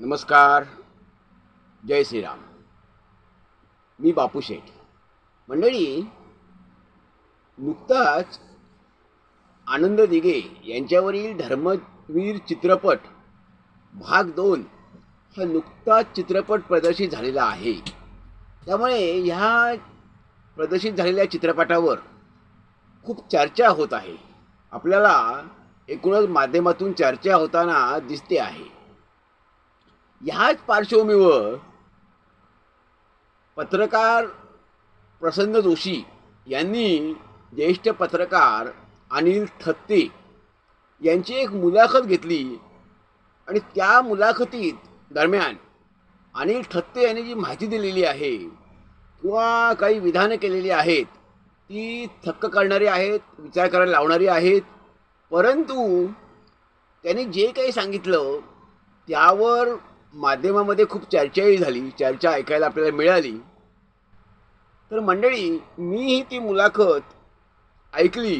नमस्कार जय श्रीराम. मी बापू शेठ. मंडळी नुकताच आनंद दिघे यांच्यावरील धर्मवीर चित्रपट भाग दोन हा नुकताच चित्रपट प्रदर्शित झालेला आहे. त्यामुळे ह्या प्रदर्शित झालेल्या चित्रपटावर खूप चर्चा होत आहे. आपल्याला एकूणच माध्यमातून चर्चा होताना दिसते आहे. ह्याच पार्श्वभूमीवर पत्रकार प्रसन्न जोशी यांनी ज्येष्ठ पत्रकार अनिल थत्ते यांची एक मुलाखत घेतली आणि त्या मुलाखतीत दरम्यान अनिल थत्ते यांनी जी माहिती दिलेली आहे किंवा काही विधानं केलेली आहेत ती थक्क करणारी आहेत विचार करायला लावणारी आहेत परंतु त्यांनी जे काही सांगितलं त्यावर माध्यमामध्ये खूप चर्चाही झाली चर्चा ऐकायला आपल्याला मिळाली. तर मंडळी मीही ती मुलाखत ऐकली.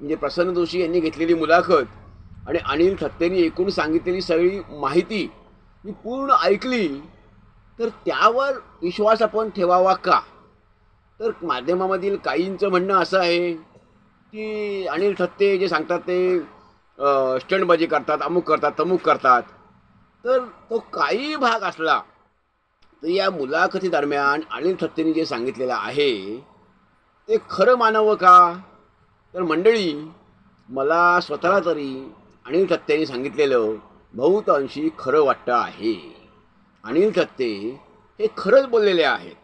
म्हणजे प्रसन्न जोशी यांनी घेतलेली मुलाखत आणि अनिल थत्तेनी एकूण सांगितलेली सगळी माहिती मी पूर्ण ऐकली. तर त्यावर विश्वास आपण ठेवावा का? तर माध्यमामधील काहींचं म्हणणं असं आहे की अनिल थत्ते जे सांगतात ते स्टंटबाजी करतात अमुक करतात तमुक करतात. तर तो काही भाग असला तर या मुलाखती दरम्यान अनिल थत्तेनी जे सांगितलेलं आहे ते खरं मानावं का? तर मंडळी मला स्वतःला तरी अनिल थत्तेनी सांगितलेलं बहुतांशी खरं वाटतं आहे. अनिल थत्ते हे खरंच बोललेले आहेत.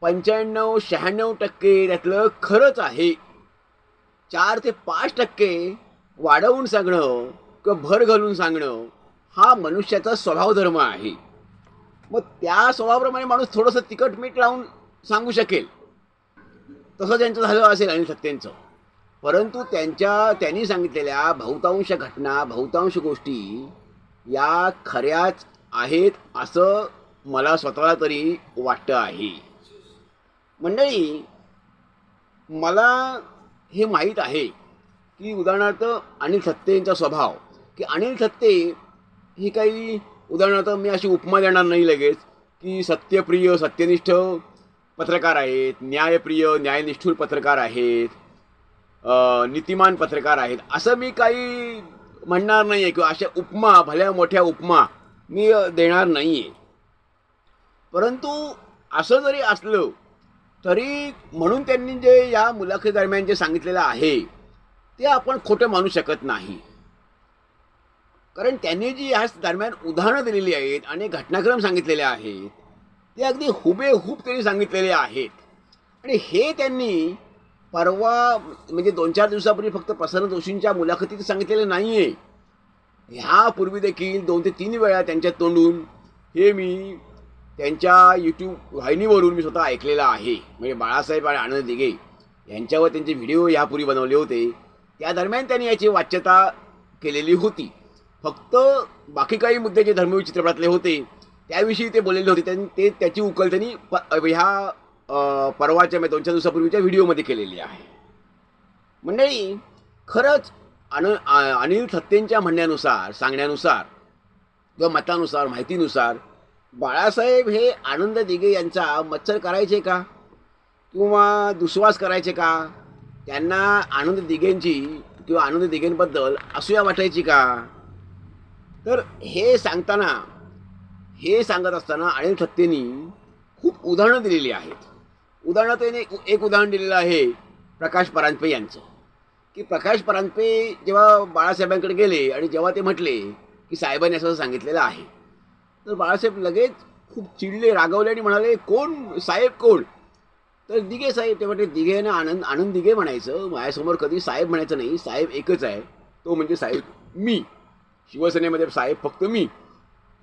पंच्याण्णव शहाण्णव टक्के त्यातलं खरंच आहे. चार ते पाच टक्के वाढवून सांगणं भर घालून सांगणं हा मनुष्याचा स्वभाव धर्म आहे. मग त्या स्वभावाप्रमाणे माणूस थोडंसं तिखट मीठ लावून सांगू शकेल. तसं त्यांचं झालं असेल अनिल सत्तेंचं परंतु त्यांच्या त्यांनी सांगितलेल्या बहुतांश घटना बहुतांश गोष्टी या खऱ्याच आहेत असं मला स्वतःला तरी वाटतं आहे. मंडळी मला हे माहीत आहे की उदाहरणार्थ अनिल थत्तेंचा स्वभाव की अनिल सत्ते ही काही उदाहरणार्थ मी अशी उपमा देणार नाही लगेच की सत्यप्रिय सत्यनिष्ठ पत्रकार आहेत न्यायप्रिय न्यायनिष्ठूर पत्रकार आहेत नीतिमान पत्रकार आहेत असं मी काही म्हणणार नाही आहे किंवा अशा उपमा भल्या मोठ्या उपमा मी देणार नाही आहे परंतु असं जरी असलं तरी म्हणून त्यांनी जे या मुलाखती दरम्यान जे सांगितलेलं आहे ते आपण खोटं मानू शकत नाही. कारण त्यांनी जी ह्या दरम्यान उदाहरणं दिलेली आहेत आणि घटनाक्रम सांगितलेले आहेत ते अगदी हुबेहूब त्यांनी सांगितलेले आहेत. आणि हे त्यांनी परवा म्हणजे दोन चार दिवसापूर्वी फक्त प्रसन्न जोशींच्या मुलाखतीत सांगितलेलं नाही आहे ह्यापूर्वी देखील दोन ते तीन वेळा त्यांच्या तोंडून हे मी त्यांच्या यूट्यूब वाहिनीवरून मी स्वतः ऐकलेलं आहे. म्हणजे बाळासाहेब आणि आनंद दिघे यांच्यावर त्यांचे व्हिडिओ यापूर्वी बनवले होते. त्या दरम्यान त्यांनी याची वाच्यता केलेली होती. फक्त बाकी काही मुद्दे जे धर्मवीर चित्रपटातले होते त्याविषयी ते बोललेले होते. त्यांनी ते त्याची उकल त्यांनी प ह्या परवाच्या म्हणजे दोन चार दिवसापूर्वीच्या व्हिडिओमध्ये केलेली आहे. मंडळी खरंच अन अनिल थत्तेंच्या म्हणण्यानुसार सांगण्यानुसार किंवा मतानुसार माहितीनुसार बाळासाहेब हे आनंद दिघे यांचा मत्सर करायचे का? किंवा दुस्वास करायचे का? त्यांना आनंद दिघेंची किंवा आनंद दिघेंबद्दल असूया वाटायची का? तर हे सांगताना हे सांगत असताना अनिल थत्तेनी खूप उदाहरणं दिलेली आहेत. उदाहरणं त्याने एक उदाहरण दिलेलं आहे प्रकाश परांजपे यांचं. की प्रकाश परांजपे जेव्हा बाळासाहेबांकडे गेले आणि जेव्हा ते म्हटले की साहेबांनी असं सांगितलेलं आहे तर बाळासाहेब लगेच खूप चिडले रागवले आणि म्हणाले कोण? साहेब कोण? तर दिघे साहेब ते म्हटले दिघे ना आनंद आनंद दिघे म्हणायचं. माझ्यासमोर कधी साहेब म्हणायचं नाही. साहेब एकच आहे. तो म्हणजे साहेब मी. शिवसेनेमध्ये साहेब फक्त मी.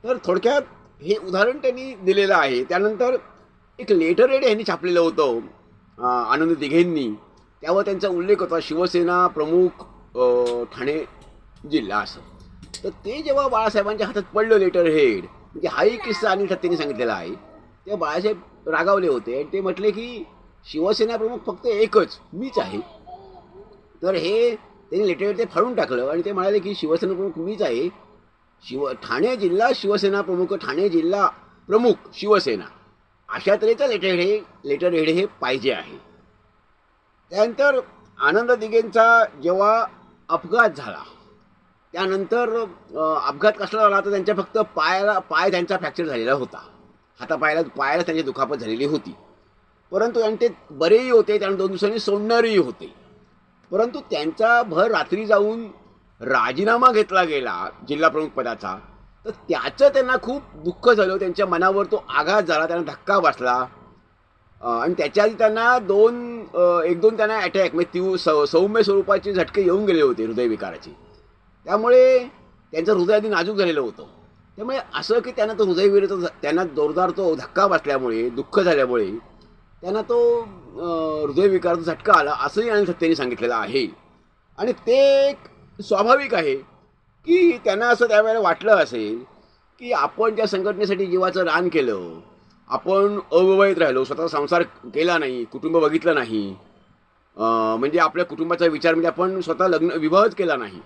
तर थोडक्यात हे उदाहरण त्यांनी दिलेलं आहे. त्यानंतर एक लेटर हेड यांनी छापलेलं होतं आनंद दिघेंनी. त्यावर त्यांचा उल्लेख होता शिवसेना प्रमुख ठाणे जिल्हा असं. तर ते जेव्हा बाळासाहेबांच्या हातात पडलं लेटर हेड म्हणजे हाही किस्सा अनिल थत्तेने सांगितलेला आहे. तेव्हा बाळासाहेब रागावले होते आणि ते म्हटले की शिवसेना प्रमुख फक्त एकच मीच आहे. तर हे त्यांनी लेटर ते फाडून टाकलं आणि ते म्हणाले की शिवसेना प्रमुख मीच आहे? शिव ठाणे जिल्हा शिवसेना प्रमुख ठाणे जिल्हा प्रमुख शिवसेना. अशा तऱ्हेचं लेटर हे लेटर हेड हे पाहिजे आहे. त्यानंतर आनंद दिगेंचा जेव्हा अपघात झाला त्यानंतर अपघात कसला झाला तर त्यांच्या फक्त पायाला पाय त्यांचा फ्रॅक्चर झालेला होता. हातापायाला पायाला त्यांची दुखापत झालेली होती. परंतु आणि ते बरेही होते त्यानंतर दोन दिवसांनी सोडणारेही होते. परंतु त्यांचा भर रात्री जाऊन राजीनामा घेतला गेला जिल्हाप्रमुख पदाचा तर त्याचं त्यांना खूप दुःख झालं. त्यांच्या मनावर तो आघात झाला त्यांना धक्का बसला. आणि त्याच्या आधी त्यांना दोन एक दोन त्यांना अटॅक म्हणजे तीव सौ सौम्य स्वरूपाचे झटके येऊन गेले होते हृदयविकाराचे. त्यामुळे त्यांचं हृदय आधी नाजूक झालेलं होतं. त्यामुळे असं की त्यांना तो हृदयविराचा त्यांना जोरदार तो धक्का बसल्यामुळे दुःख झाल्यामुळे त्यांना तो हृदयविकाराचा झटका आला असंही अनिल सत्यांनी सांगितलेलं आहे. आणि ते एक स्वाभाविक आहे की त्यांना असं त्यावेळेला वाटलं असेल की आपण त्या संघटनेसाठी जीवाचं रान केलं. आपण अविवाहित राहिलो स्वतः संसार केला नाही कुटुंब बघितलं नाही. म्हणजे आपल्या कुटुंबाचा विचार म्हणजे आपण स्वतः लग्न विवाहच केला नाही.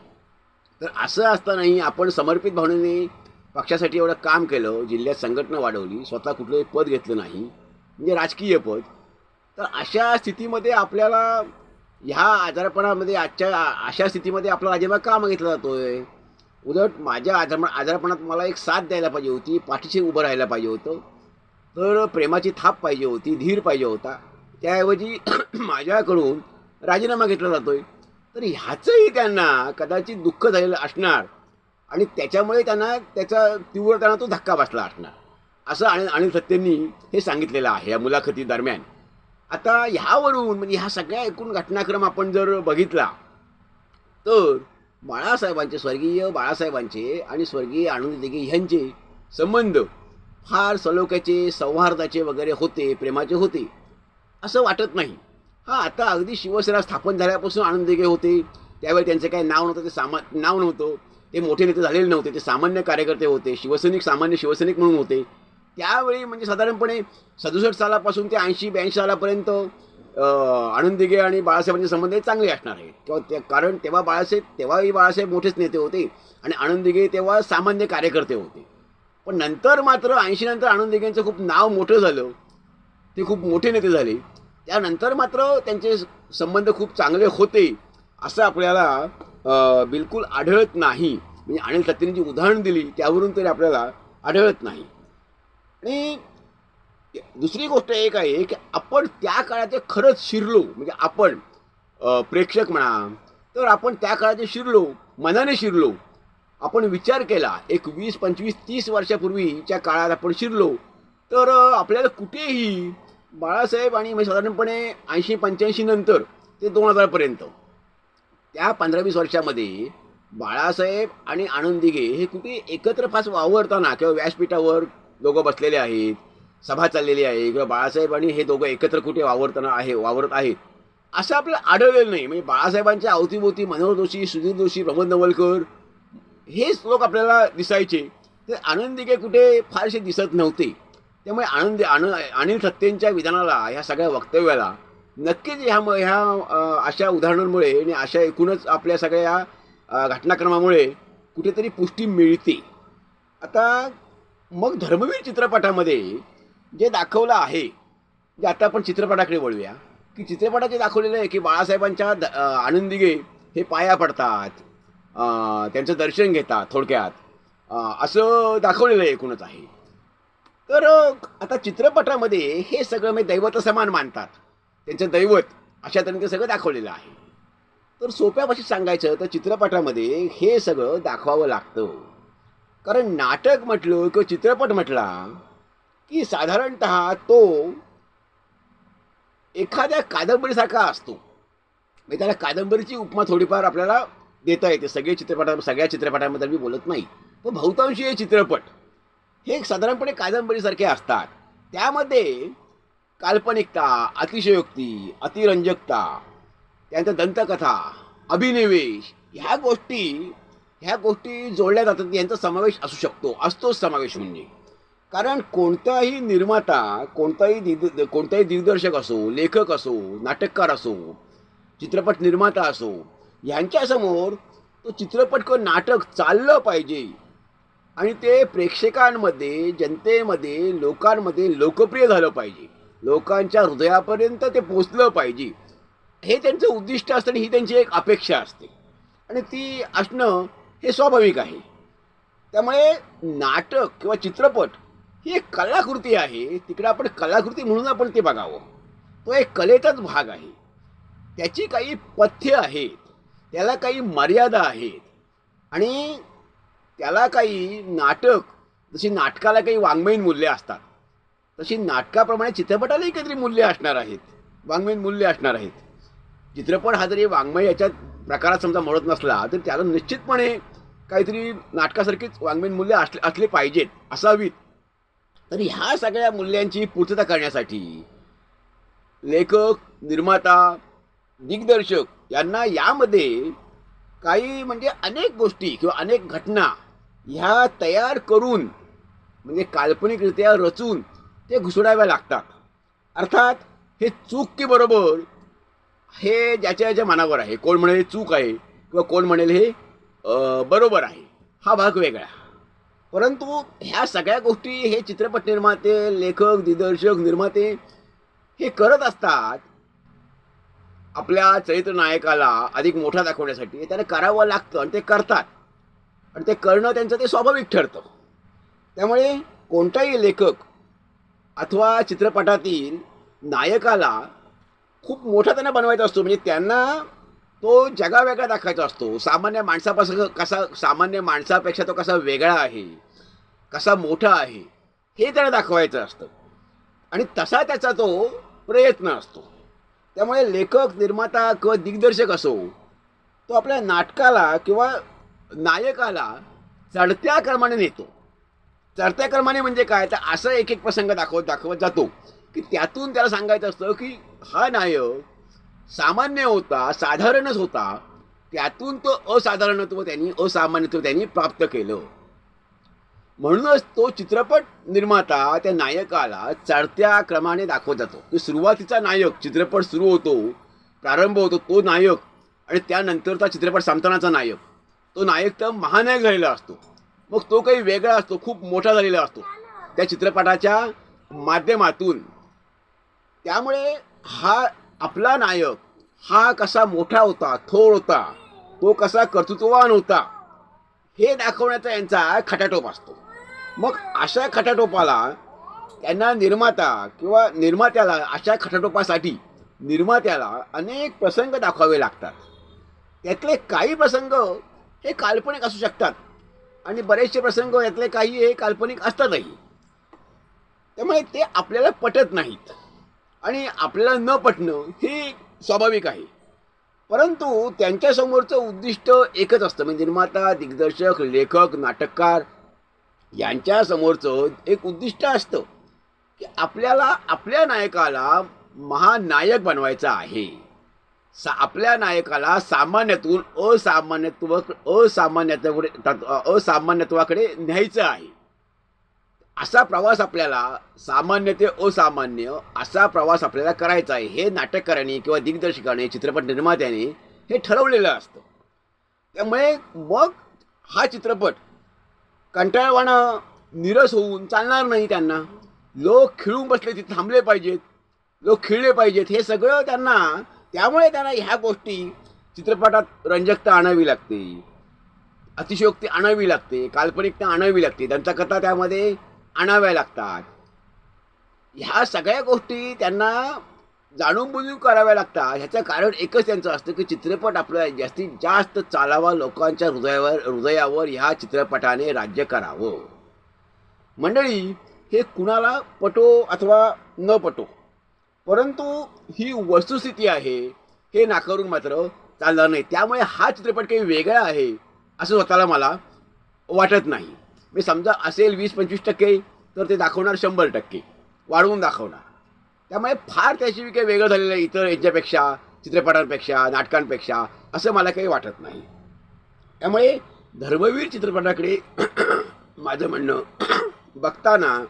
तर असं असतानाही आपण समर्पित भावनेने पक्षासाठी एवढं काम केलं जिल्ह्यात संघटना वाढवली स्वतः कुठलंही पद घेतलं नाही. म्हणजे राजकीय पद. तर अशा स्थितीमध्ये आपल्याला ह्या आजारपणामध्ये आजच्या अशा स्थितीमध्ये आपला राजीनामा का मागितला जातोय? उलट माझ्या आजार आजारपणात मला एक साथ द्यायला पाहिजे होती पाठीशी उभं राहायला पाहिजे होतं. तर प्रेमाची थाप पाहिजे होती धीर पाहिजे होता. त्याऐवजी माझ्याकडून राजीनामा घेतला जातोय. तर ह्याचंही त्यांना कदाचित दुःख झालेलं असणार आणि त्याच्यामुळे त्यांना त्याचा तीव्र त्यांना तो धक्का बसला असणार. असं आणि अनिल सत्तेंनी हे सांगितलेलं आहे या मुलाखती दरम्यान. आता ह्यावरून म्हणजे ह्या सगळ्या एकूण घटनाक्रम आपण जर बघितला तर बाळासाहेबांचे स्वर्गीय बाळासाहेबांचे आणि स्वर्गीय आनंद दिघे ह्यांचे संबंध फार सलोख्याचे सौहार्दाचे वगैरे होते प्रेमाचे होते असं वाटत नाही. हा आता अगदी शिवसेना स्थापन झाल्यापासून आनंद दिघे होते. त्यावेळी त्यांचं काही नाव नव्हतं ते सामा नाव नव्हतं. ते मोठे नेते झालेले नव्हते ते सामान्य कार्यकर्ते होते शिवसैनिक सामान्य शिवसैनिक म्हणून होते. त्यावेळी म्हणजे साधारणपणे सदुसष्ट सालापासून ते ऐंशी ब्याऐंशी सालापर्यंत आनंद दिघे आणि बाळासाहेबांचे संबंध हे चांगले असणार आहे किंवा ते कारण तेव्हा बाळासाहेब तेव्हाही बाळासाहेब मोठेच नेते होते आणि आनंद दिघे तेव्हा सामान्य कार्यकर्ते होते. पण नंतर मात्र ऐंशी नंतर आनंद दिघेंचं खूप नाव मोठं झालं. ते खूप मोठे नेते झाले. त्यानंतर मात्र त्यांचे संबंध खूप चांगले होते असं आपल्याला बिलकुल आढळत नाही. म्हणजे अनिल सत्तेने जी उदाहरण दिली त्यावरून तरी आपल्याला आढळत नाही. आणि दुसरी गोष्ट एक आहे की आपण त्या काळात खरंच शिरलो म्हणजे आपण प्रेक्षक म्हणा तर आपण त्या काळात शिरलो मनाने शिरलो आपण विचार केला एक वीस पंचवीस तीस वर्षापूर्वीच्या काळात आपण शिरलो तर आपल्याला कुठेही बाळासाहेब आणि म्हणजे साधारणपणे ऐंशी पंच्याऐंशी नंतर ते दोन हजारपर्यंत त्या पंधरा वीस वर्षामध्ये बाळासाहेब आणि आनंद दिघे हे कुठे एकत्र फास वावरताना किंवा व्यासपीठावर दोघं बसलेले आहेत. सभा चाललेली आहे. किंवा बाळासाहेब आणि हे दोघं एकत्र कुठे वावरताना आहे वावरत आहेत. असं आपल्याला आढळलेलं नाही. म्हणजे बाळासाहेबांच्या अवतीभोवती मनोहर जोशी सुधीर जोशी प्रमोद नवलकर हेच लोक आपल्याला दिसायचे. तर आनंदिके कुठे फारसे दिसत नव्हते. त्यामुळे आनंद आन अनिल सत्तेंच्या विधानाला ह्या सगळ्या वक्तव्याला नक्कीच ह्या ह्या अशा उदाहरणांमुळे आणि अशा एकूणच आपल्या सगळ्या घटनाक्रमामुळे कुठेतरी पुष्टी मिळते. आता मग धर्मवीर चित्रपटामध्ये जे दाखवलं आहे जे आता आपण चित्रपटाकडे वळूया की चित्रपटात जे दाखवलेलं आहे की बाळासाहेबांच्या द- आनंदिगे हे पाया पडतात त्यांचं दर्शन घेतात थोडक्यात असं दाखवलेलं एकूणच आहे. तर आता चित्रपटामध्ये हे सगळं मी दैवत समान मानतात. त्यांचं दैवत अशा तऱ्हेने ते सगळं दाखवलेलं आहे. तर सोप्या भाषेत सांगायचं तर चित्रपटामध्ये हे सगळं दाखवावं लागतं. कारण नाटक म्हटलं किंवा चित्रपट म्हटला की साधारणत तो एखाद्या कादंबरीसारखा असतो. म्हणजे त्याला कादंबरीची उपमा थोडीफार आपल्याला देता येते. सगळे चित्रपटा सगळ्या चित्रपटांबद्दल मी बोलत नाही. पण बहुतांशी हे चित्रपट हे साधारणपणे कादंबरीसारखे असतात. त्यामध्ये काल्पनिकता अतिशयोक्ती अतिरंजकता त्यानंतर दंतकथा अभिनिवेश ह्या गोष्टी ह्या गोष्टी जोडल्या जातात यांचा समावेश असू शकतो. असतोच समावेश म्हणजे. कारण कोणताही निर्माता कोणताही दिग्द कोणताही दिग्दर्शक असो लेखक असो नाटककार असो चित्रपट निर्माता असो यांच्यासमोर तो चित्रपट किंवा नाटक चाललं पाहिजे. आणि ते प्रेक्षकांमध्ये जनतेमध्ये लोकांमध्ये लोकप्रिय झालं पाहिजे. लोकांच्या हृदयापर्यंत ते पोचलं पाहिजे. हे त्यांचं उद्दिष्ट असतं आणि ही त्यांची एक अपेक्षा असते. आणि ती असणं हे स्वाभाविक आहे. त्यामुळे नाटक किंवा चित्रपट ही एक कलाकृती आहे. तिकडे आपण कलाकृती म्हणून आपण ते बघावं. तो एक कलेचाच भाग आहे. त्याची काही पथ्य आहेत. त्याला काही मर्यादा आहेत. आणि त्याला काही नाटक जशी नाटकाला काही वाङ्मयीन मूल्य असतात तशी नाटकाप्रमाणे चित्रपटालाही काहीतरी मूल्य असणार आहेत. वाङ्मयीन मूल्य असणार आहेत. चित्रपट हा जरी वाङ्मय याच्यात प्रकारात समजा मोडत नसला तर त्याला निश्चितपणे काहीतरी नाटकासारखीच वाङ्मयीन मूल्य असले असले पाहिजेत असावीत. तर ह्या सगळ्या मूल्यांची पूर्तता करण्यासाठी लेखक निर्माता दिग्दर्शक यांना यामध्ये काही म्हणजे अनेक गोष्टी किंवा अनेक घटना ह्या तयार करून म्हणजे काल्पनिकरित्या रचून ते घुसडाव्या लागतात. अर्थात हे चूक की बरोबर हे ज्याच्या ज्याच्या मनावर आहे. कोण म्हणेल हे चूक आहे किंवा कोण म्हणेल हे बरोबर आहे. हा भाग वेगळा. परंतु ह्या सगळ्या गोष्टी हे चित्रपट निर्माते लेखक दिग्दर्शक निर्माते हे करत असतात. आपल्या चरित्र नायकाला अधिक मोठा दाखवण्यासाठी त्याने करावं लागतं आणि ते करतात. आणि ते करणं त्यांचं ते स्वाभाविक ठरतं. त्यामुळे कोणताही लेखक अथवा चित्रपटातील नायकाला खूप मोठा त्यांना बनवायचा असतो. म्हणजे त्यांना तो जगावेगळा दाखवायचा असतो. सामान्य माणसापासून कसा सामान्य माणसापेक्षा तो कसा वेगळा आहे कसा मोठा आहे हे त्याला दाखवायचं असतं. आणि तसा त्याचा तो प्रयत्न असतो. त्यामुळे लेखक निर्माता किंवा दिग्दर्शक असो तो आपल्या नाटकाला किंवा नायकाला चढत्या क्रमाने नेतो. चढत्या क्रमाने म्हणजे काय? तर असं एक एक प्रसंग दाखवत दाखवत जातो. की त्यातून त्याला सांगायचं असतं की हा नायक सामान्य होता साधारणच होता. त्यातून तो असाधारणत्व त्यांनी असामान्यत्व त्यांनी प्राप्त केलं. म्हणूनच तो चित्रपट निर्माता त्या नायकाला चढत्या क्रमाने दाखवत जातो. की सुरुवातीचा नायक चित्रपट सुरू होतो प्रारंभ होतो तो नायक आणि त्यानंतरचा चित्रपट संपतानाचा नायक. तो नायक तर महानायक झालेला असतो. मग तो काही वेगळा असतो खूप मोठा झालेला असतो. त्या चित्रपटाच्या माध्यमातून त्यामुळे हा आपला नायक हा कसा मोठा होता थोर होता तो कसा कर्तृत्ववान होता हे दाखवण्याचा यांचा खटाटोप असतो. मग अशा खटाटोपाला त्यांना निर्माता किंवा निर्मात्याला अशा खटाटोपासाठी निर्मात्याला अनेक प्रसंग दाखवावे लागतात. त्यातले काही प्रसंग हे काल्पनिक असू शकतात आणि बरेचसे प्रसंग यातले काही हे काल्पनिक असतातही. त्यामुळे ते आपल्याला पटत नाहीत. आणि आपल्याला न पटणं हे स्वाभाविक आहे. परंतु त्यांच्यासमोरचं उद्दिष्ट एकच असतं. म्हणजे निर्माता दिग्दर्शक लेखक नाटककार यांच्यासमोरचं एक उद्दिष्ट असतं की आपल्याला आपल्या नायकाला महानायक बनवायचा आहे. सा आपल्या नायकाला सामान्यातून असामान्यत्व असामान्यत्वाकडे असामान्यत्वाकडे न्यायचं आहे. असा प्रवास आपल्याला सामान्य ते असामान्य असा प्रवास आपल्याला करायचा आहे. हे नाटककाराने किंवा दिग्दर्शकाने चित्रपट निर्मात्याने हे ठरवलेलं असतं. त्यामुळे मग हा चित्रपट कंटाळवाणा निरस होऊन चालणार नाही त्यांना. लोक खिळून बसले तिथे थांबले पाहिजेत. लोक खिळले पाहिजेत. हे सगळं त्यांना त्यामुळे त्यांना ह्या गोष्टी चित्रपटात रंजकता आणावी लागते. अतिशयोक्ती आणावी लागते. काल्पनिकता आणावी लागते. त्यांचा कथा त्यामध्ये आणाव्या लागतात. ह्या सगळ्या गोष्टी त्यांना जाणून बुजून कराव्या लागतात. ह्याचं कारण एकच त्यांचं असतं की चित्रपट आपल्या जास्तीत जास्त चालावा लोकांच्या हृदयावर हृदयावर ह्या चित्रपटाने राज्य करावं. मंडळी हे कुणाला पटो अथवा न पटो परंतु ही वस्तुस्थिती आहे हे नाकारून मात्र चालणार नाही. त्यामुळे हा चित्रपट काही वेगळा आहे असं स्वतःला मला वाटत नाही. मी समजा असेल वीस पंचवीस टक्के तर ते दाखवणार शंभर टक्के. वाढवून दाखवणार. त्यामुळे फार त्याशिवाय काही वेगळं झालेलं आहे इतर यांच्यापेक्षा चित्रपटांपेक्षा नाटकांपेक्षा असं मला काही वाटत नाही. त्यामुळे धर्मवीर चित्रपटाकडे माझं म्हणणं बघताना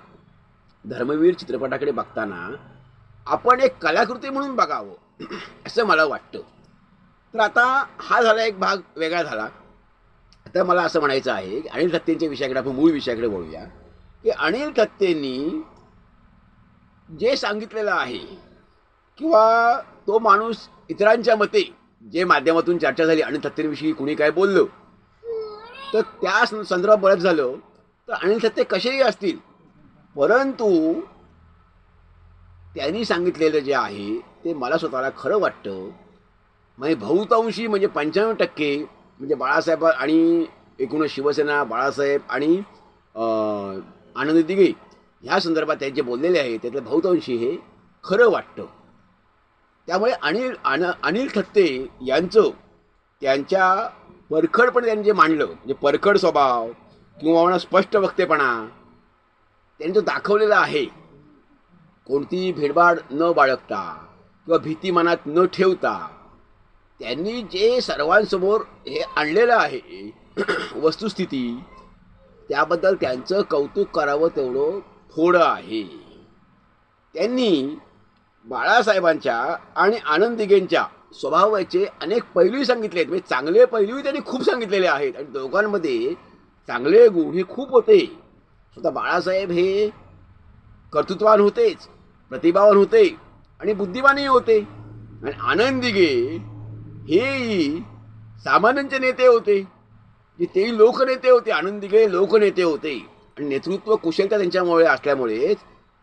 धर्मवीर चित्रपटाकडे बघताना आपण एक कलाकृती म्हणून बघावं असं मला वाटतं. तर आता हा झाला एक भाग वेगळा झाला. आता मला असं म्हणायचं आहे की अनिल थत्तेंच्या विषयाकडे आपण मूळ विषयाकडे बोलूया. की अनिल थत्तेंनी जे सांगितलेलं आहे किंवा तो माणूस इतरांच्या मते जे माध्यमातून चर्चा झाली अनिल थत्तेंविषयी कुणी काय बोललं तर त्या संदर्भात बोलत झालं तर अनिल थत्ते कसेही असतील परंतु त्यांनी सांगितलेलं जे आहे ते मला स्वतःला खरं वाटतं. म्हणजे बहुतांशी म्हणजे पंच्याण्णव टक्के म्हणजे बाळासाहेब आणि एकूण शिवसेना बाळासाहेब आणि आनंद दिघे ह्या संदर्भात ते जे बोललेले आहे त्यातलं बहुतांशी हे खरं वाटतं. त्यामुळे अनिल अन अनिल थत्ते यांचं त्यांच्या परखडपणे त्यांनी जे मांडलं म्हणजे परखड स्वभाव किंवा म्हणा स्पष्ट वक्तेपणा त्यांनी जो दाखवलेला आहे कोणतीही भेडबाड न बाळगता किंवा भीती मनात न ठेवता त्यांनी जे सर्वांसमोर हे आणलेलं आहे वस्तुस्थिती त्याबद्दल त्यांचं कौतुक करावं तेवढं थोडं आहे. त्यांनी बाळासाहेबांच्या आणि आनंद दिघेंच्या स्वभावाचे अनेक पैलूही सांगितले आहेत म्हणजे चांगले पैलूही त्यांनी खूप सांगितलेले आहेत. आणि दोघांमध्ये चांगले गुण हे खूप होते. स्वतः बाळासाहेब हे कर्तृत्वान होतेच प्रतिभावान होते आणि बुद्धिमानही होते. आणि आनंद दिघे हेही सामान्यांचे नेते होते. जे तेही लोकनेते होते आनंद दिघे लोकनेते होते. आणि नेतृत्व कुशलता त्यांच्यामुळे असल्यामुळेच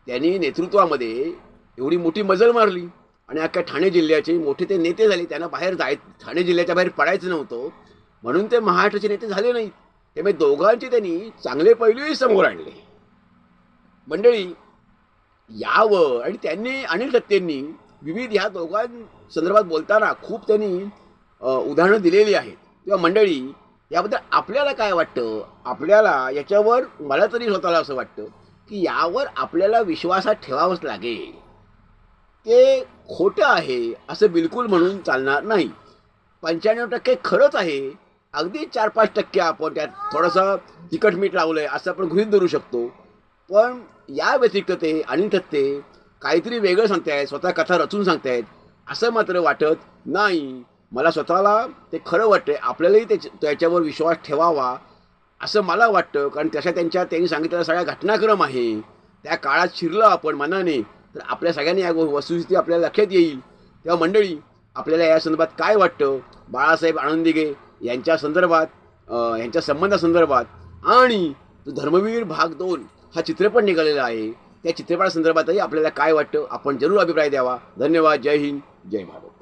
त्यांनी नेतृत्वामध्ये एवढी मोठी मजल मारली. आणि अख्ख्या ठाणे जिल्ह्याचे मोठे ते नेते झाले. त्यांना बाहेर जाय ठाणे जिल्ह्याच्या बाहेर पडायचं नव्हतं. म्हणून ते महाराष्ट्राचे नेते झाले नाहीत. त्यामुळे दोघांचे त्यांनी चांगले पैलूही समोर आणले. मंडळी यावं. आणि त्यांनी अनिल दत्तेंनी विविध ह्या दोघांसंदर्भात बोलताना खूप त्यांनी उदाहरणं दिलेली आहेत. किंवा मंडळी याबद्दल आपल्याला काय वाटतं? आपल्याला याच्यावर मला तरी स्वतःला असं वाटतं की यावर आपल्याला विश्वासात ठेवावंच लागेल. ते खोटं आहे असं बिलकुल म्हणून चालणार नाही. पंच्याण्णव टक्के खरंच आहे. अगदी चार पाच टक्के आपण त्यात थोडंसं तिखट मीठ लावलं आहे असं आपण गृहित धरू शकतो. पण या व्यतिरिक्त ते आणि थत्ते काहीतरी वेगळं सांगतायत स्वतः कथा रचून सांगतायत. असं मात्र वाटत नाही. मला स्वतःला ते खरं वाटतंय. आपल्यालाही त्याच्या त्याच्यावर विश्वास ठेवावा असं मला वाटतं. कारण तशा त्यांच्या त्यांनी सांगितलेला सगळ्या घटनाक्रम आहे. त्या काळात शिरलं आपण मनाने तर आपल्या सगळ्यांनी या वस्तुस्थिती आपल्याला लक्षात येईल. तेव्हा मंडळी आपल्याला या संदर्भात काय वाटतं? बाळासाहेब आनंदिगे यांच्या संदर्भात यांच्या संबंधासंदर्भात आणि धर्मवीर भाग दोन हा चित्रपट निघालेला आहे. त्या चित्रपटासंदर्भातही आपल्याला काय वाटतं आपण जरूर अभिप्राय द्यावा. धन्यवाद. जय हिंद. जय भारत